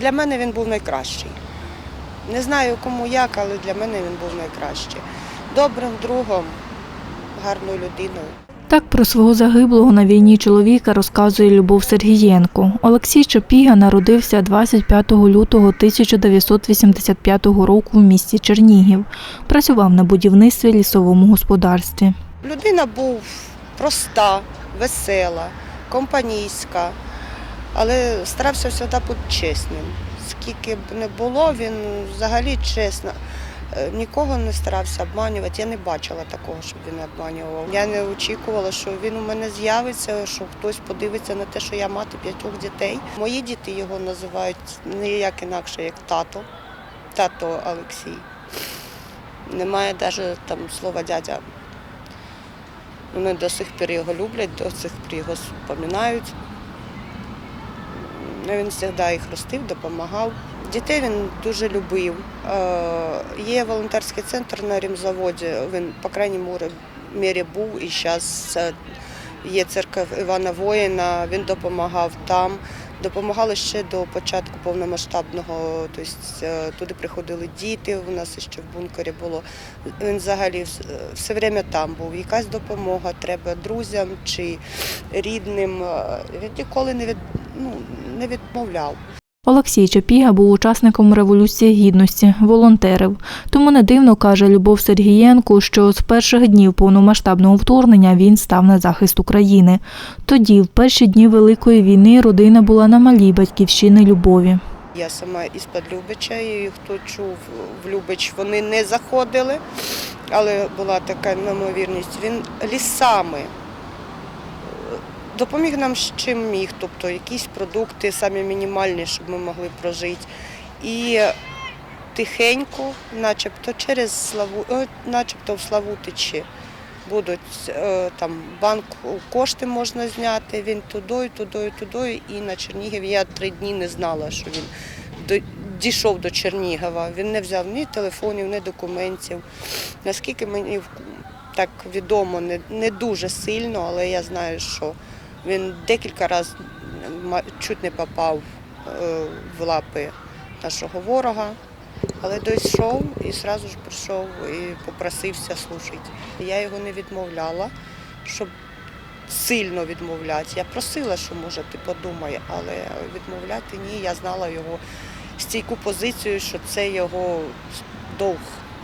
для мене він був найкращий. Не знаю кому як, але для мене він був найкращий. Добрим другом, гарною людиною. Так про свого загиблого на війні чоловіка розказує Любов Сергієнко. Олексій Чопіга народився 25 лютого 1985 року в місті Чернігів. Працював на будівництві лісовому господарстві. Людина був проста, весела, компанійська, але старався завжди бути чесним. Скільки б не було, він взагалі чесно. е, Нікого не старався обманювати. Я не бачила такого, щоб він обманював. Я не очікувала, що він у мене з'явиться, що хтось подивиться на те, що я мати п'ятьох дітей. Мої діти його називають ніяк інакше, як тато. Тато Олексій. Немає навіть там слова дядя. Вони до сих пір його люблять, до сих пір його споминають. Ну, Він завжди їх ростив, допомагав. Дітей він дуже любив. Е, Є волонтерський центр на ремзаводі, він, по крайній мірі- був і зараз є церква Івана Воїна, він допомагав там. Допомагали ще до початку повномасштабного, тобто е, туди приходили діти, у нас ще в бункері було. Він взагалі все время там був. Якась допомога треба друзям чи рідним. е, Він ніколи не від, ну, не відмовляв. Олексій Чопіга був учасником Революції Гідності, волонтерив. Тому не дивно каже Любов Сергієнко, що з перших днів повномасштабного вторгнення він став на захист України. Тоді, в перші дні Великої війни, родина була на малій батьківщини Любові. Я сама із-під Любича, і хто чув в Любич, вони не заходили, але була така неймовірність. Він лісами допоміг нам з чим міг, тобто якісь продукти, самі мінімальні, щоб ми могли прожити. І тихенько, начебто через Славу, е, начебто в Славутичі будуть е, там банк кошти можна зняти. Він туди, туди, туди. І на Чернігів я три дні не знала, що він дійшов до Чернігова. Він не взяв ні телефонів, ні документів. Наскільки мені так відомо, не, не дуже сильно, але я знаю, що він декілька разів чуть не попав е, в лапи нашого ворога. Але дійшов і одразу ж прийшов і попросився служити. Я його не відмовляла, щоб сильно відмовляти. Я просила, що може ти подумай, але відмовляти ні. Я знала його стійку позицію, що це його довг.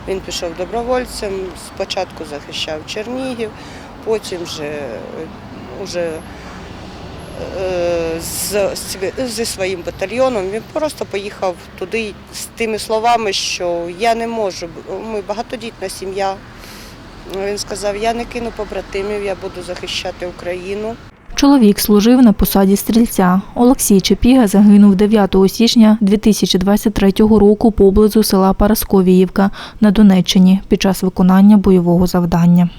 Він пішов добровольцем, спочатку захищав Чернігів, потім вже, вже е, з- зі своїм батальйоном. Він просто поїхав туди з тими словами, що я не можу, ми багатодітна сім'я. Він сказав, я не кину побратимів, я буду захищати Україну. Чоловік служив на посаді стрільця. Олексій Чепіга загинув 9 січня 2023 року поблизу села Парасковіївка на Донеччині під час виконання бойового завдання.